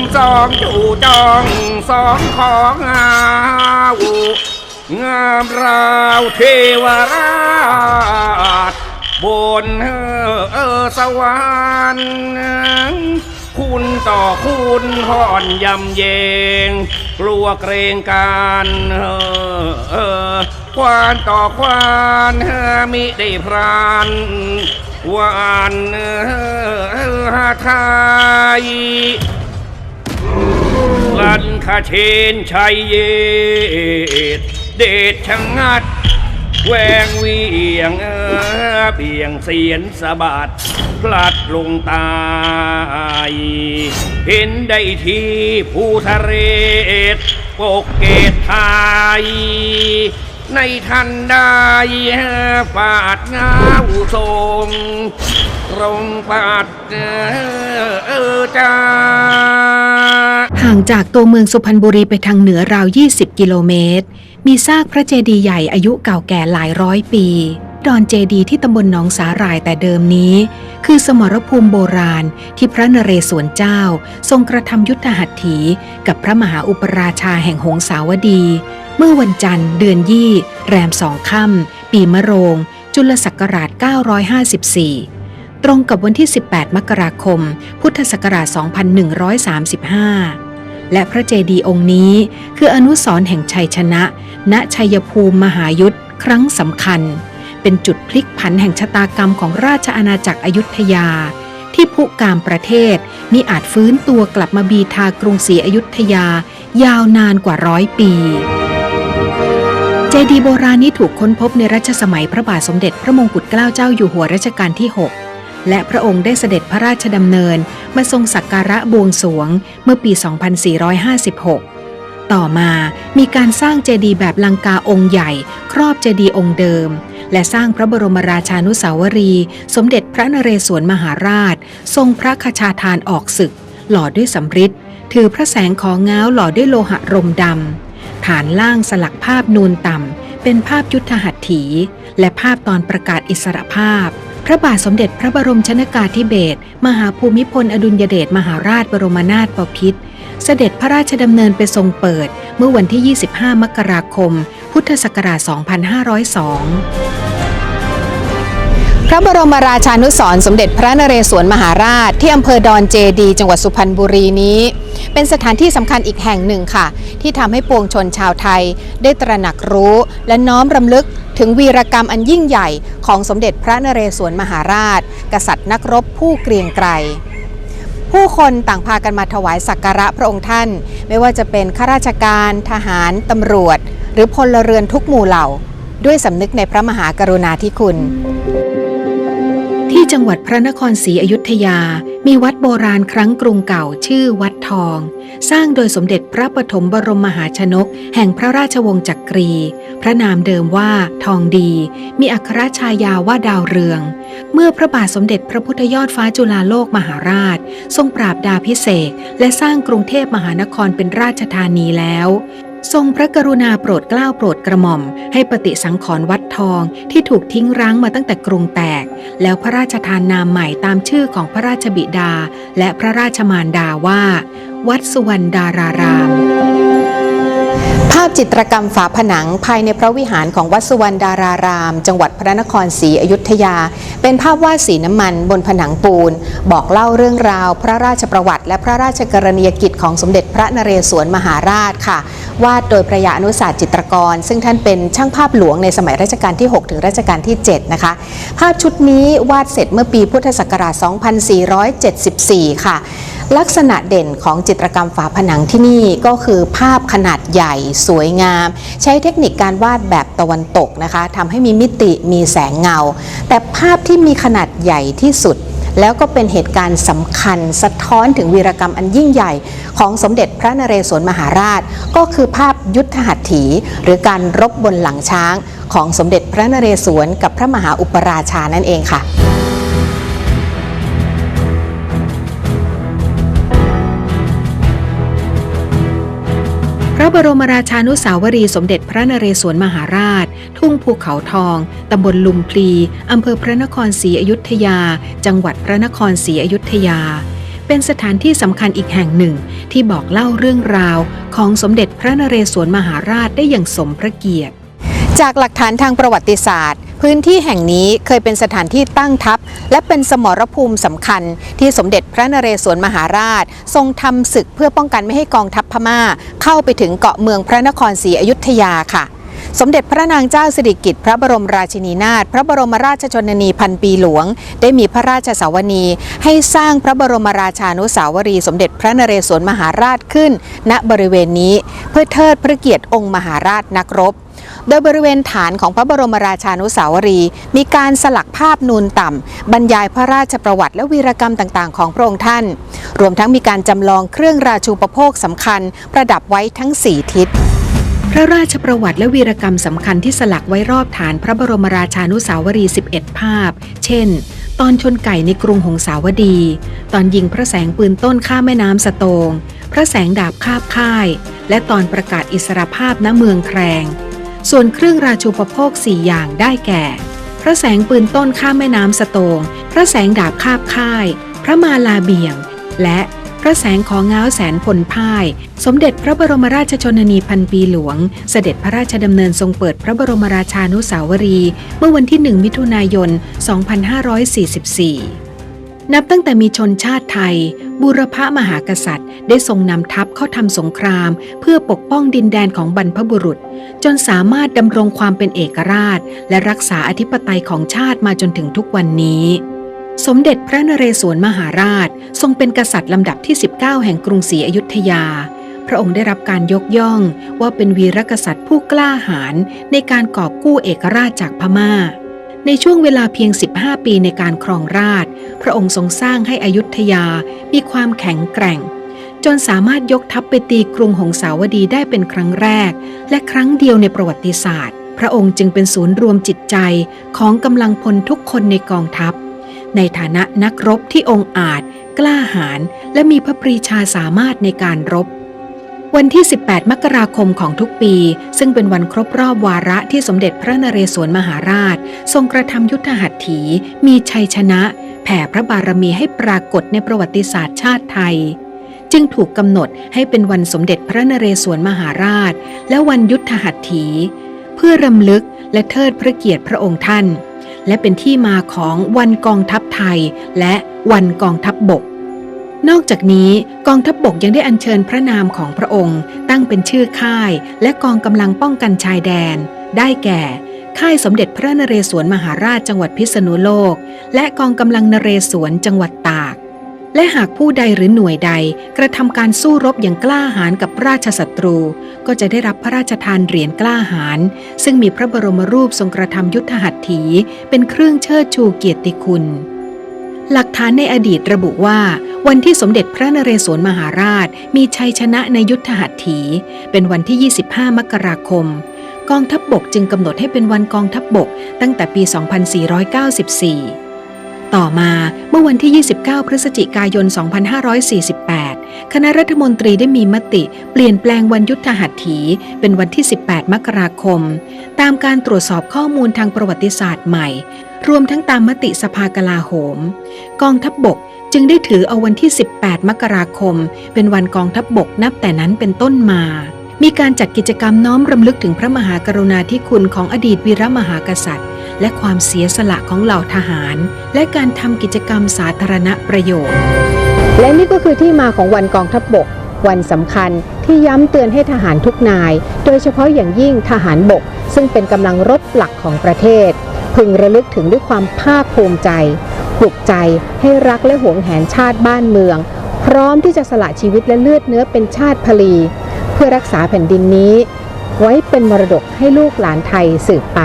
สองจมสองจู่จองสองของอาวุงามราวเทวราช บนเออสวรรค์คุณต่อคุณห่อนยำเยง กลัวเกรงการเออเออควานต่อควานมิได้พรานวานเออหาไทย ลันคาเชนชัยเยดเดชชะงัด แวงเวียงเออเบี่ยงเสียนสะบัดพลัดลงตาย เห็นได้ที่ภูทะเรศปกเกตไทย ในทันได้ปาดงาทรงรงปาดเออเออจ้า ห่างจากตัวเมืองสุพรรณบุรีไปทางเหนือราว 20 กิโลเมตร มีซากพระเจดีย์ใหญ่อายุเก่าแก่หลายร้อยปี ดอนเจดีย์ที่ตำบลหนองสาหร่ายแต่เดิมนี้ คือสมรภูมิโบราณที่พระนเรศวรเจ้า ทรงกระทำยุทธหัตถี กับพระมหาอุปราชาแห่งหงสาวดี เมื่อวันจันทร์ เดือนยี่ แรมสองค่ำปีมะโรง จุลศักราช 954ตรงกับวันที่ 18 มกราคม พุทธศักราช 2135 และพระเจดีย์องค์นี้ คืออนุสรณ์แห่งชัยชนะ ณชัยภูมิมหายุทธครั้งสำคัญ เป็นจุดพลิกผันแห่งชะตากรรมของราชอาณาจักรอยุธยา ที่ผู้กามประเทศมิอาจฟื้นตัวกลับมาบีทากรุงศรีอยุธยา ยาวนานกว่าร้อยปี เจดีย์โบราณนี้ถูกค้นพบในรัชสมัยพระบาทสมเด็จพระมงกุฎเกล้าเจ้าอยู่หัวรัชกาลที่ 6 และพระองค์ได้เสด็จพระราชดำเนิน มาทรงสักการะบวงสวงเมื่อปี 2456 ต่อมามีการสร้างเจดีย์แบบลังกาองค์ใหญ่ ครอบเจดีย์องค์เดิม และสร้างพระบรมราชานุสาวรี สมเด็จพระนเรศวรมหาราช ทรงพระคชาทานออกศึก หล่อด้วยสำริดถือพระแสงของง้าวหล่อด้วยโลหะรมดำฐานล่างสลักภาพนูนต่ำเป็นภาพยุทธหัตถี และภาพตอนประกาศอิสรภาพ พระบาทสมเด็จพระบรมชนากาธิเบศรมหาภูมิพลอดุลยเดชมหาราชบรมนาถบพิตรเสด็จพระราชดำเนินไปทรงเปิดเมื่อวันที่ 25 มกราคม พุทธศักราช 2502พระบรมราชานุสรสมเด็จพระนเรศวรมหาราช ที่อำเภอดอนเจดี จังหวัดสุพรรณบุรีนี้ เป็นสถานที่สำคัญอีกแห่งหนึ่งค่ะ ที่ทำให้ปวงชนชาวไทย ได้ตระหนักรู้และน้อมรำลึกถึงวีรกรรมอันยิ่งใหญ่ของสมเด็จพระนเรศวรมหาราช กษัตริย์นักรบผู้เกรียงไกรผู้คนต่างพากันมาถวายสักการะพระองค์ท่าน ไม่ว่าจะเป็นข้าราชการ ทหาร ตำรวจ หรือพลเรือนทุกหมู่เหล่า ด้วยสำนึกในพระมหากรุณาธิคุณ ที่จังหวัดพระนครศรีอยุธยา มีวัดโบราณครั้งกรุงเก่าชื่อวัดทอง สร้างโดยสมเด็จพระปฐมบรมมหาชนก แห่งพระราชวงศ์จักรี พระนามเดิมว่าทองดี มีอัครชายาว่าดาวเรือง เมื่อพระบาทสมเด็จพระพุทธยอดฟ้าจุฬาโลกมหาราช ทรงปราบดาพิเศษและสร้างกรุงเทพมหานครเป็นราชธานีแล้ว ทรงพระกรุณาโปรดเกล้าโปรดกระหม่อม ให้ปฏิสังขรณ์วัดทองที่ถูกทิ้งร้างมาตั้งแต่กรุงแตก แล้วพระราชทานนามใหม่ตามชื่อของพระราชบิดา และพระราชมารดาว่า วัดสุวรรณดารารามา จิตรกรรมฝาผนังภายในพระวิหารของวัดสุวรรณดาราราม จังหวัดพระนครศรีอยุธยา เป็นภาพวาดสีน้ำมันบนผนังปูน บอกเล่าเรื่องราว พระราชประวัติ และพระราชกรณียกิจของสมเด็จพระนเรศวรมหาราชค่ะ วาดโดยพระยาอนุสาสตร์จิตรกร ซึ่งท่านเป็นช่างภาพหลวงในสมัยรัชกาลที่ 6 ถึงรัชกาลที่ 7 นะคะ ภาพชุดนี้วาดเสร็จเมื่อปีพุทธศักราช 2474 ค่ะ ลักษณะเด่นของจิตรกรรมฝาผนังที่นี่ก็คือภาพขนาดใหญ่สวยงาม ใช้เทคนิคการวาดแบบตะวันตกนะคะทำให้มีมิติมีแสงเงา แต่ภาพที่มีขนาดใหญ่ที่สุด แล้วก็เป็นเหตุการณ์สำคัญสะท้อนถึงวีรกรรมอันยิ่งใหญ่ของสมเด็จพระนเรศวรมหาราช ก็คือภาพยุทธหัตถี หรือการรบบนหลังช้าง ของสมเด็จพระนเรศวรกับพระมหาอุปราชานั่นเองค่ะ บรมราชานุสาวรีสมเด็จพระนเรศวรมหาราช ทุ่งภูเขาทอง ตำบลลุมพลีอำเภอพระนครศรีอยุธยา จังหวัดพระนครศรีอยุธยา เป็นสถานที่สำคัญอีกแห่งหนึ่ง ที่บอกเล่าเรื่องราว ของสมเด็จพระนเรศวรมหาราชได้อย่างสมพระเกียรติ จากหลักฐานทางประวัติศาสตร์ พื้นที่แห่งนี้เคยเป็นสถานที่ตั้งทัพ และเป็นสมรภูมิสำคัญ ที่สมเด็จพระนเรศวรมหาราช ทรงทำศึกเพื่อป้องกันไม่ให้กองทัพพม่า เข้าไปถึงเกาะเมืองพระนครศรีอยุธยาค่ะสมเด็จพระนางเจ้าสิริกิติ์พระบรมราชินีนาถพระบรมราชชนนีพันปีหลวง ได้มีพระราชสาวนี ให้สร้างพระบรมราชานุสาวรีย์สมเด็จพระนเรศวรมหาราชขึ้น ณบริเวณนี้เพื่อเทิดพระเกียรติองค์มหาราชนักรบ โดยบริเวณฐานของพระบรมราชานุสาวรีย์มีการสลักภาพนูนต่ำ บรรยายพระราชประวัติและวีรกรรมต่างๆ ของพระองค์ท่าน รวมทั้งมีการจำลองเครื่องราชูปโภคสำคัญ ประดับไว้ทั้ง 4 ทิศพระราชประวัติและวีรกรรมสำคัญที่สลักไว้รอบฐานพระบรมราชานุสาวรีย์11 ภาพ เช่น ตอนชนไก่ในกรุงหงสาวดี ตอนยิงพระแสงปืนต้นข้ามแม่น้ำสโตง พระแสงดาบคาบค่าย และตอนประกาศอิสรภาพณเมืองแครง ส่วนเครื่องราชูปโภค4อย่างได้แก่ พระแสงปืนต้นข้ามแม่น้ำสโตง พระแสงดาบคาบค่าย พระมาลาเบียง และพระแสงของง้าวแสนพลพ่าย สมเด็จพระบรมราชชนนีพันปีหลวง เสด็จพระราชดำเนินทรงเปิดพระบรมราชานุสาวรี เมื่อวันที่ 1 มิถุนายน 2544 นับตั้งแต่มีชนชาติไทยบูรพมหากษัตริย์ ได้ทรงนำทัพเข้าทำสงคราม เพื่อปกป้องดินแดนของบรรพบุรุษ จนสามารถดำรงความเป็นเอกราช และรักษาอธิปไตยของชาติมาจนถึงทุกวันนี้ สมเด็จพระนเรศวรมหาราช ทรงเป็นกษัตริย์ลำดับที่ 19 แห่งกรุงศรีอยุธยา พระองค์ได้รับการยกย่องว่าเป็นวีรกษัตริย์ผู้กล้าหาญในการกอบกู้เอกราชจากพม่าในช่วงเวลาเพียง 15 ปีในการครองราช พระองค์ทรงสร้างให้อยุธยามีความแข็งแกร่ง จนสามารถยกทัพไปตีกรุงหงสาวดีได้เป็นครั้งแรก และครั้งเดียวในประวัติศาสตร์ พระองค์จึงเป็นศูนย์รวมจิตใจของกำลังพลทุกคนในกองทัพ ในฐานะนักรบที่องอาจ กล้าหาญและมีพระปรีชาสามารถในการรบวันที่ 18 มกราคมของทุกปี ซึ่งเป็นวันครบรอบวาระที่สมเด็จพระนเรศวรมหาราช ทรงกระทำยุทธหัตถี มีชัยชนะ แผ่พระบารมีให้ปรากฏในประวัติศาสตร์ชาติไทย จึงถูกกำหนดให้เป็นวันสมเด็จพระนเรศวรมหาราช และวันยุทธหัตถี เพื่อรำลึกและเทิดพระเกียรติพระองค์ท่าน และเป็นที่มาของวันกองทัพไทยและวันกองทัพบบกนอกจากนี้กองทัพบบกยังได้อัญเชิญพระนามของพระองค์ ตั้งเป็นชื่อค่าย และกองกำลังป้องกันชายแดน ได้แก่ ค่ายสมเด็จพระนเรศวรมหาราชจังหวัดพิษณุโลก และกองกำลังนเรศวรจังหวัดตาก และหากผู้ใดหรือหน่วยใดกระทำการสู้รบอย่างกล้าหาญกับราชศัตรู ก็จะได้รับพระราชทานเหรียญกล้าหาญซึ่งมีพระบรมรูปทรงกระทำยุทธหัตถี เป็นเครื่องเชิดชูเกียรติคุณหลักฐานในอดีตระบุว่า วันที่สมเด็จพระนเรศวรมหาราชมีชัยชนะในยุทธหัตถี เป็นวันที่ 25 มกราคม กองทัพบบกจึงกำหนดให้เป็นวันกองทัพบบกตั้งแต่ปี 2494 ต่อมาเมื่อวันที่ 29 พฤศจิกายน 2548 คณะรัฐมนตรีได้มีมติเปลี่ยนแปลงวันยุทธหัตถี เป็นวันที่ 18 มกราคม ตามการตรวจสอบข้อมูลทางประวัติศาสตร์ใหม่ รวมทั้งตามมติสภากลาโหม กองทัพบบกจึงได้ถือเอาวันที่ 18 มกราคม เป็นวันกองทัพบบกนับแต่นั้นเป็นต้นมา มีการจัดกิจกรรมน้อมรำลึกถึงพระมหากรุณาธิคุณของอดีตวีรมหากษัตริย์ และความเสียสละของเหล่าทหาร และการทำกิจกรรมสาธารณประโยชน์ และนี่ก็คือที่มาของวันกองทัพบบก วันสำคัญที่ย้ำเตือนให้ทหารทุกนาย โดยเฉพาะอย่างยิ่งทหารบก ซึ่งเป็นกำลังรบหลักของประเทศ พึงระลึกถึงด้วยความภาคภูมิใจปลุกใจให้รักและหวงแหนชาติบ้านเมือง พร้อมที่จะสละชีวิตและเลือดเนื้อเป็นชาติพลี พื่อรักษาแผ่นดินนี้ ไว้เป็นมรดกให้ลูกหลานไทยสืบไป